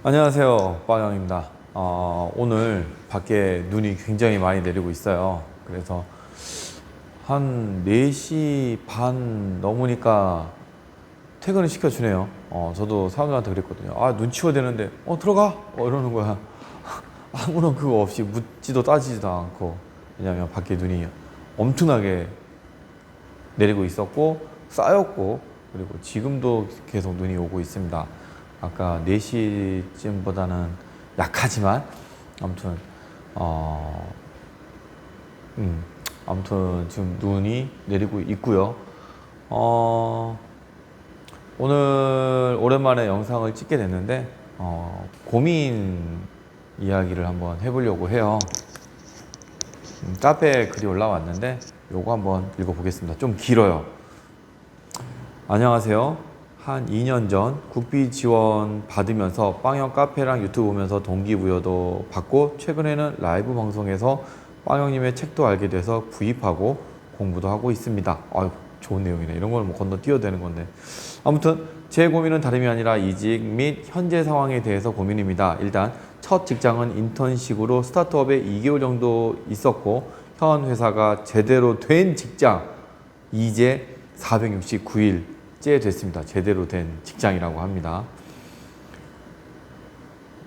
안녕하세요. 빵영입니다. 어, 오늘 밖에 눈이 굉장히 많이 내리고 있어요. 그래서 한 4시 반 넘으니까 퇴근을 시켜주네요. 어, 저도 사람들한테 그랬거든요. 아, 눈 치워야 되는데, 어, 들어가! 어, 이러는 거야. 아무런 그거 없이 묻지도 따지지도 않고. 왜냐면 밖에 눈이 엄청나게 내리고 있었고, 쌓였고, 그리고 지금도 계속 눈이 오고 있습니다. 아까 4시쯤보다는 약하지만, 아무튼, 어, 음, 아무튼 지금 눈이 내리고 있고요. 어, 오늘 오랜만에 영상을 찍게 됐는데 어, 고민 이야기를 한번 해보려고 해요. 음, 카페에 글이 올라왔는데 요거 한번 읽어보겠습니다. 좀 길어요. 안녕하세요. 한 2년 전 국비 지원 받으면서 빵형 카페랑 유튜브 보면서 동기부여도 받고 최근에는 라이브 방송에서 빵형님의 책도 알게 돼서 구입하고 공부도 하고 있습니다. 아유 좋은 내용이네. 이런 걸 뭐 건너뛰어야 되는 건데. 아무튼 제 고민은 다름이 아니라 이직 및 현재 상황에 대해서 고민입니다. 일단 첫 직장은 인턴식으로 스타트업에 2개월 정도 있었고 현 회사가 제대로 된 직장 이제 469일째 됐습니다. 제대로 된 직장이라고 합니다.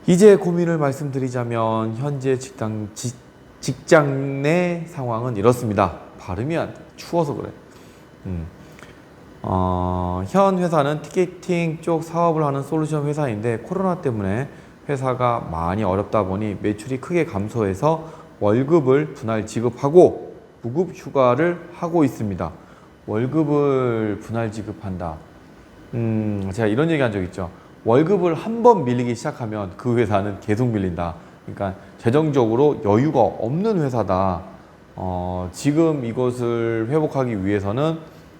이제 고민을 말씀드리자면 현재 직장 지- 직장 내 상황은 이렇습니다. 발음이 안 돼. 추워서 그래. 음. 어, 현 회사는 티켓팅 쪽 사업을 하는 솔루션 회사인데 코로나 때문에 회사가 많이 어렵다 보니 매출이 크게 감소해서 월급을 분할 지급하고 무급 휴가를 하고 있습니다. 월급을 분할 지급한다. 음, 제가 이런 얘기 한 적 있죠. 월급을 한 번 밀리기 시작하면 그 회사는 계속 밀린다. 그러니까 재정적으로 여유가 없는 회사다. 어, 지금 이것을 회복하기 위해서는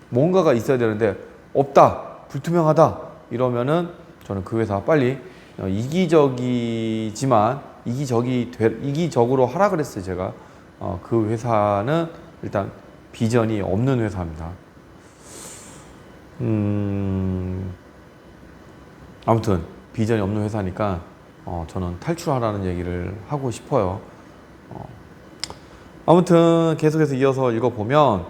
뭔가가 있어야 되는데 없다, 불투명하다 이러면은 저는 그 회사 빨리 어, 이기적이지만 이기적이 되, 이기적으로 하라 그랬어요 제가. 어, 그 회사는 일단 비전이 없는 회사입니다. 음, 아무튼 비전이 없는 회사니까 어, 저는 탈출하라는 얘기를 하고 싶어요. 어, 아무튼 계속해서 이어서 읽어보면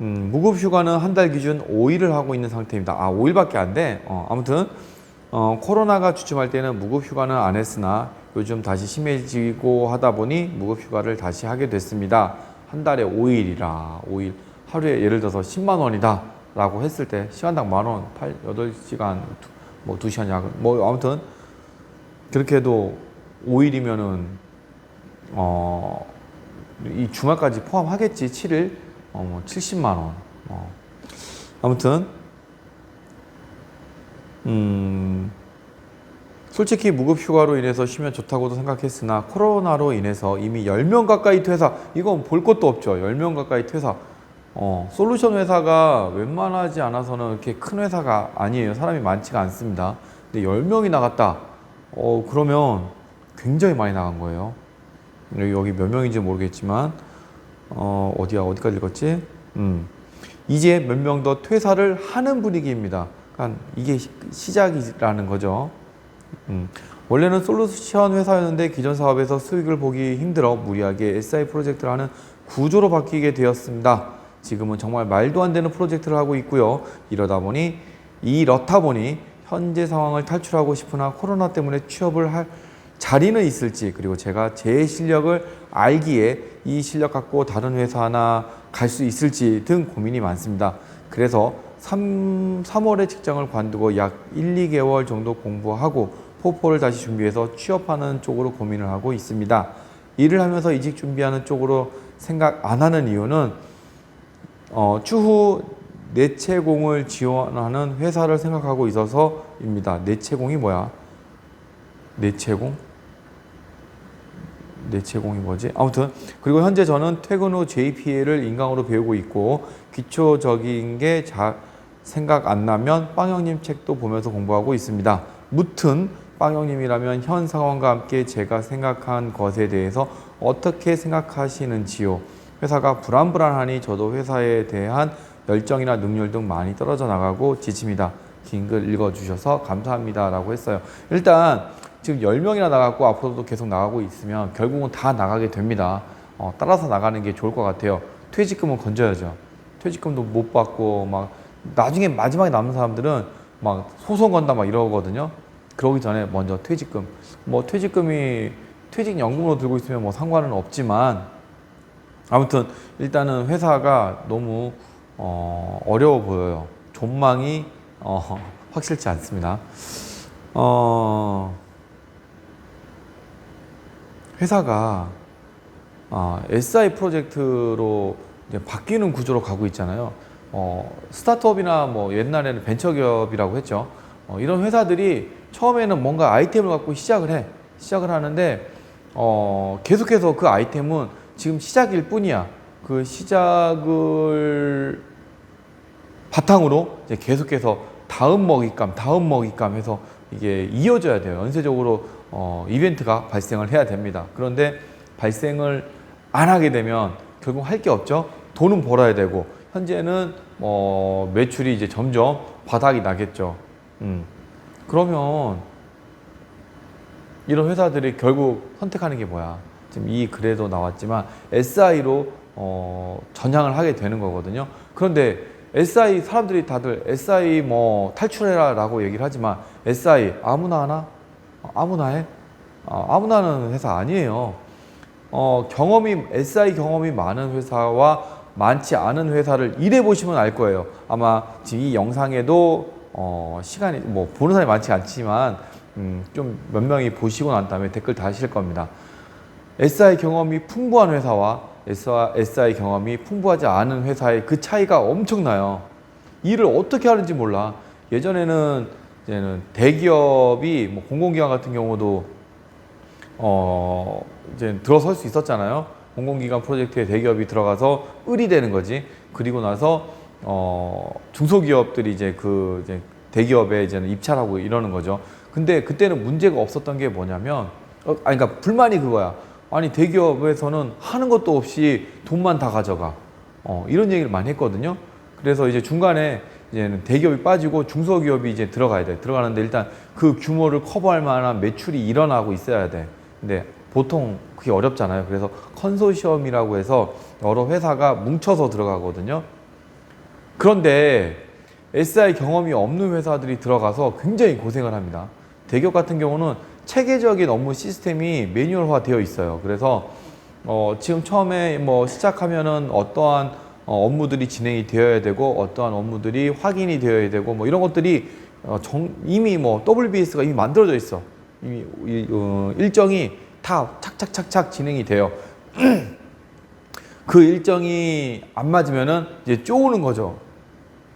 음, 무급 휴가는 한 달 기준 5일을 하고 있는 상태입니다. 아 5일밖에 안 돼? 어, 아무튼 어, 코로나가 주춤할 때는 무급 휴가는 안 했으나 요즘 다시 심해지고 하다 보니 무급 휴가를 다시 하게 됐습니다. 한 달에 5일이라 5일 하루에 예를 들어서 10만 원이다 라고 했을 때 시간당 만 원, 8, 8시간 뭐 2시간 야근 뭐 아무튼 그렇게 해도 5일이면은 어, 이 주말까지 포함하겠지 7일? 어, 뭐 70만 원. 어. 아무튼 음 솔직히 무급 휴가로 인해서 쉬면 좋다고도 생각했으나 코로나로 인해서 이미 10명 가까이 퇴사. 이건 볼 것도 없죠. 10명 가까이 퇴사. 어, 솔루션 회사가 웬만하지 않아서는 이렇게 큰 회사가 아니에요. 사람이 많지가 않습니다. 근데 10명이 나갔다. 어, 그러면 굉장히 많이 나간 거예요. 여기, 몇 명인지 모르겠지만 어, 어디야 어디까지 읽었지? 음. 이제 몇 명 더 퇴사를 하는 분위기입니다. 그러니까 이게 시- 시작이라는 거죠 음, 원래는 솔루션 회사였는데 기존 사업에서 수익을 보기 힘들어 무리하게 SI 프로젝트를 하는 구조로 바뀌게 되었습니다. 지금은 정말 말도 안 되는 프로젝트를 하고 있고요. 이러다 보니 이렇다 보니 현재 상황을 탈출하고 싶으나 코로나 때문에 취업을 할 자리는 있을지 그리고 제가 제 실력을 알기에 이 실력 갖고 다른 회사나 갈 수 있을지 등 고민이 많습니다. 그래서 3, 3월에 직장을 관두고 약 1, 2개월 정도 공부하고 포포를 다시 준비해서 취업하는 쪽으로 고민을 하고 있습니다. 일을 하면서 이직 준비하는 쪽으로 생각 안 하는 이유는 어, 추후 내채공을 지원하는 회사를 생각하고 있어서입니다. 내채공이 뭐야? 내채공? 내채공이 뭐지? 아무튼 그리고 현재 저는 퇴근 후 JPA를 인강으로 배우고 있고 기초적인 게 자, 생각 안 나면 빵형님 책도 보면서 공부하고 있습니다. 무튼 빵형님이라면 현 상황과 함께 제가 생각한 것에 대해서 어떻게 생각하시는지요? 회사가 불안불안하니 저도 회사에 대한 열정이나 능률 등 많이 떨어져 나가고 지칩니다. 긴 글 읽어주셔서 감사합니다 라고 했어요. 일단 지금 10명이나 나갔고 앞으로도 계속 나가고 있으면 결국은 다 나가게 됩니다. 어, 따라서 나가는 게 좋을 것 같아요. 퇴직금은 건져야죠. 퇴직금도 못 받고 막 나중에 마지막에 남는 사람들은 막 소송 건다 막 이러거든요. 그러기 전에 먼저 퇴직금. 뭐 퇴직금이 퇴직연금으로 들고 있으면 뭐 상관은 없지만 아무튼 일단은 회사가 너무 어, 어려워 보여요. 전망이 어, 확실치 않습니다. 어, 회사가 아, SI 프로젝트로 바뀌는 구조로 가고 있잖아요. 어, 스타트업이나 뭐 옛날에는 벤처기업이라고 했죠. 어, 이런 회사들이 처음에는 뭔가 아이템을 갖고 시작을 해. 시작을 하는데 어, 계속해서 그 아이템은 지금 시작일 뿐이야. 그 시작을 바탕으로 이제 계속해서 다음 먹잇감, 다음 먹잇감 해서 이게 이어져야 돼요. 연쇄적으로 어, 이벤트가 발생을 해야 됩니다. 그런데 발생을 안 하게 되면 결국 할 게 없죠. 돈은 벌어야 되고 현재는 어, 매출이 이제 점점 바닥이 나겠죠. 음. 그러면 이런 회사들이 결국 선택하는 게 뭐야? 지금 이 글에도 나왔지만 SI로 어, 전향을 하게 되는 거거든요. 그런데 SI 사람들이 다들 SI 뭐 탈출해라라고 얘기를 하지만 SI 아무나 하나? 어, 아무나 해? 어, 아무나 하는 회사 아니에요. 어, 경험이 SI 경험이 많은 회사와 많지 않은 회사를 일해 보시면 알 거예요. 아마 지금 이 영상에도 어, 시간이 뭐 보는 사람이 많지 않지만 음, 좀 몇 명이 보시고 난 다음에 댓글 다실 겁니다. SI 경험이 풍부한 회사와 SI 경험이 풍부하지 않은 회사의 그 차이가 엄청나요. 일을 어떻게 하는지 몰라. 예전에는 이제는 대기업이 뭐 공공기관 같은 경우도 어 이제 들어설 수 있었잖아요. 공공기관 프로젝트에 대기업이 들어가서 을이 되는 거지. 그리고 나서 어 중소기업들이 이제 그 이제 대기업에 이제는 입찰하고 이러는 거죠. 근데 그때는 문제가 없었던 게 뭐냐면 어, 아니 그러니까 불만이 그거야. 아니 대기업에서는 하는 것도 없이 돈만 다 가져가. 어, 이런 얘기를 많이 했거든요. 그래서 이제 중간에 이제는 대기업이 빠지고 중소기업이 이제 들어가야 돼. 들어가는데 일단 그 규모를 커버할 만한 매출이 일어나고 있어야 돼. 근데 보통 그게 어렵잖아요. 그래서 컨소시엄이라고 해서 여러 회사가 뭉쳐서 들어가거든요. 그런데 SI 경험이 없는 회사들이 들어가서 굉장히 고생을 합니다. 대기업 같은 경우는 체계적인 업무 시스템이 매뉴얼화 되어 있어요. 그래서 어, 지금 처음에 뭐 시작하면은 어떠한 어, 업무들이 진행이 되어야 되고 어떠한 업무들이 확인이 되어야 되고 뭐 이런 것들이 어, 정, 이미 뭐 WBS가 이미 만들어져 있어. 이미 이, 어, 일정이 다 착착착착 진행이 돼요. 그 일정이 안 맞으면은 이제 쪼우는 거죠.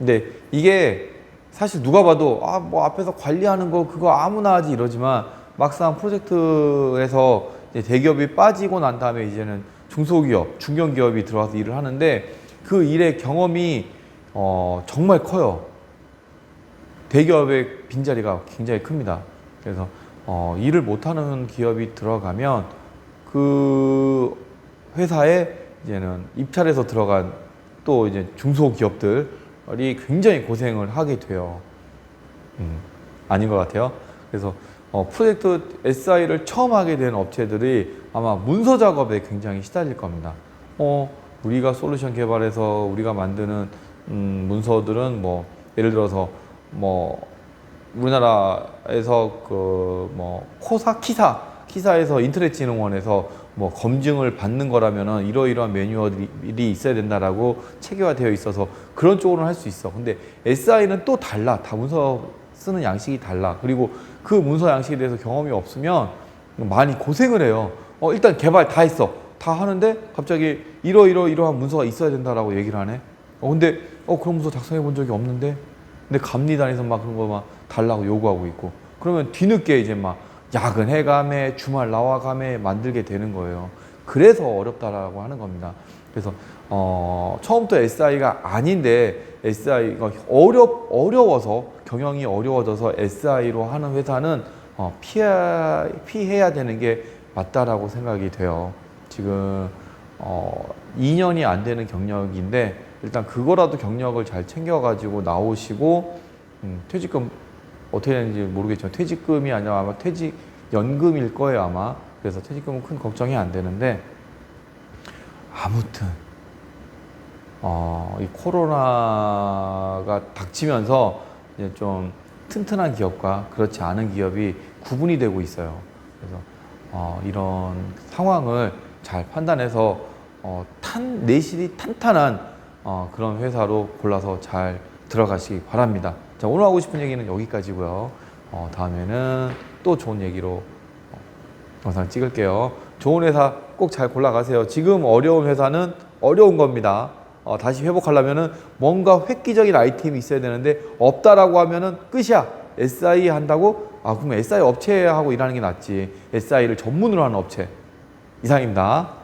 근데 이게 사실 누가 봐도 아 뭐 앞에서 관리하는 거 그거 아무나 하지 이러지만 막상 프로젝트에서 대기업이 빠지고 난 다음에 이제는 중소기업, 중견기업이 들어와서 일을 하는데 그 일의 경험이 어, 정말 커요. 대기업의 빈자리가 굉장히 큽니다. 그래서 어, 일을 못하는 기업이 들어가면 그 회사에 이제는 입찰해서 들어간 또 이제 중소기업들이 굉장히 고생을 하게 돼요. 음, 아닌 것 같아요. 그래서 어, 프로젝트 SI를 처음 하게 된 업체들이 아마 문서 작업에 굉장히 시달릴 겁니다. 어, 우리가 솔루션 개발해서 우리가 만드는 음, 문서들은 뭐 예를 들어서 뭐 우리나라에서 그 뭐 코사 키사 키사에서 인터넷 진흥원에서 뭐 검증을 받는 거라면은 이러이러한 매뉴얼이 있어야 된다라고 체계화되어 있어서 그런 쪽으로는 할 수 있어. 근데 SI는 또 달라. 다 문서 쓰는 양식이 달라. 그리고 그 문서 양식에 대해서 경험이 없으면 많이 고생을 해요. 어, 일단 개발 다 했어. 다 하는데 갑자기 이러이러 이러한 문서가 있어야 된다라고 얘기를 하네. 어, 근데 어, 그런 문서 작성해 본 적이 없는데. 근데 감리단에서 막 그런 거 막 달라고 요구하고 있고. 그러면 뒤늦게 이제 막 야근해감에 주말 나와감에 만들게 되는 거예요. 그래서 어렵다라고 하는 겁니다. 그래서 어, 처음부터 SI가 아닌데 SI가 어렵 어려워서 경영이 어려워져서 SI로 하는 회사는 어, 피해 피해야 되는 게 맞다라고 생각이 돼요. 지금 어, 2년이 안 되는 경력인데 일단 그거라도 경력을 잘 챙겨가지고 나오시고 음, 퇴직금 어떻게 되는지 모르겠지만 퇴직금이 아니라 아마 퇴직 연금일 거예요 아마. 그래서 퇴직금은 큰 걱정이 안 되는데 아무튼 어, 이 코로나가 닥치면서 이제 좀 튼튼한 기업과 그렇지 않은 기업이 구분이 되고 있어요. 그래서 어, 이런 상황을 잘 판단해서 어, 탄 내실이 탄탄한 어, 그런 회사로 골라서 잘 들어가시기 바랍니다. 자 오늘 하고 싶은 얘기는 여기까지고요. 어, 다음에는 또 좋은 얘기로 어, 영상 찍을게요. 좋은 회사 꼭 잘 골라가세요. 지금 어려운 회사는 어려운 겁니다. 어, 다시 회복하려면은 뭔가 획기적인 아이템이 있어야 되는데 없다라고 하면은 끝이야. SI 한다고? 아, 그러면 SI 업체하고 일하는 게 낫지. SI를 전문으로 하는 업체. 이상입니다.